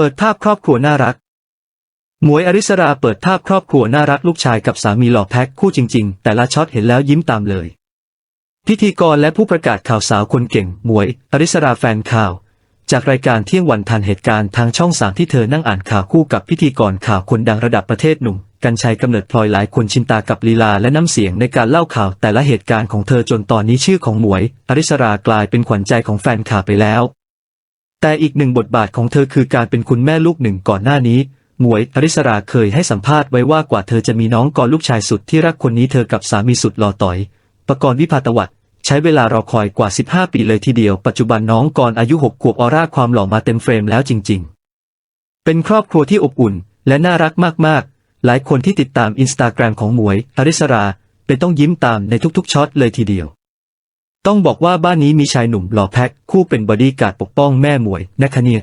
เปิดภาพครอบครัวน่ารัก หมวยอริสราเปิดภาพครอบครัวน่ารักลูกชายกับสามีหล่อแพ็คคู่จริง ๆ แต่ละช็อตเห็นแล้วยิ้มตามเลย พิธีกรและผู้ประกาศข่าวสาวคนเก่ง หมวย อริสราแฟนข่าว จากรายการเที่ยงวันทันเหตุการณ์ทางช่องสามที่เธอนั่งอ่านข่าวคู่กับพิธีกรข่าวคนดังระดับประเทศหนุ่มกัญชัยกำเนิดพลอยหลายคนชินตากับลีลาและน้ำเสียงในการเล่าข่าวแต่ละเหตุการณ์ของเธอจนตอนนี้ชื่อของหมวย อริสรากลายเป็นขวัญใจของแฟนข่าวไปแล้ว แต่อีกหนึ่งบทบาทของเธอคือการเป็นคุณแม่ลูกหนึ่งก่อนหน้านี้หมวยอริสราเคยให้สัมภาษณ์ไว้ว่ากว่าเธอจะมีน้องก่อนลูกชายสุดที่รักคนนี้เธอกับสามีสุดหล่อต่อย ประกรณ์วิภาตวัตรใช้เวลารอคอยกว่า 15 ปีเลยทีเดียว ปัจจุบันน้องกรอายุ 6 ขวบออร่าความหล่อมาเต็มเฟรมแล้วจริง ๆ เป็นครอบครัวที่อบอุ่น และน่ารักมากๆ หลายคนที่ติดตามอินสตาแกรมของหมวยอริสรา เป็นต้องยิ้มตามในทุกๆช็อตเลยทีเดียว ต้องบอกว่าบ้านนี้มีชายหนุ่มหล่อแพ็คคู่เป็นบอดี้การ์ดปกป้องแม่หมวยนะคะเนี่ย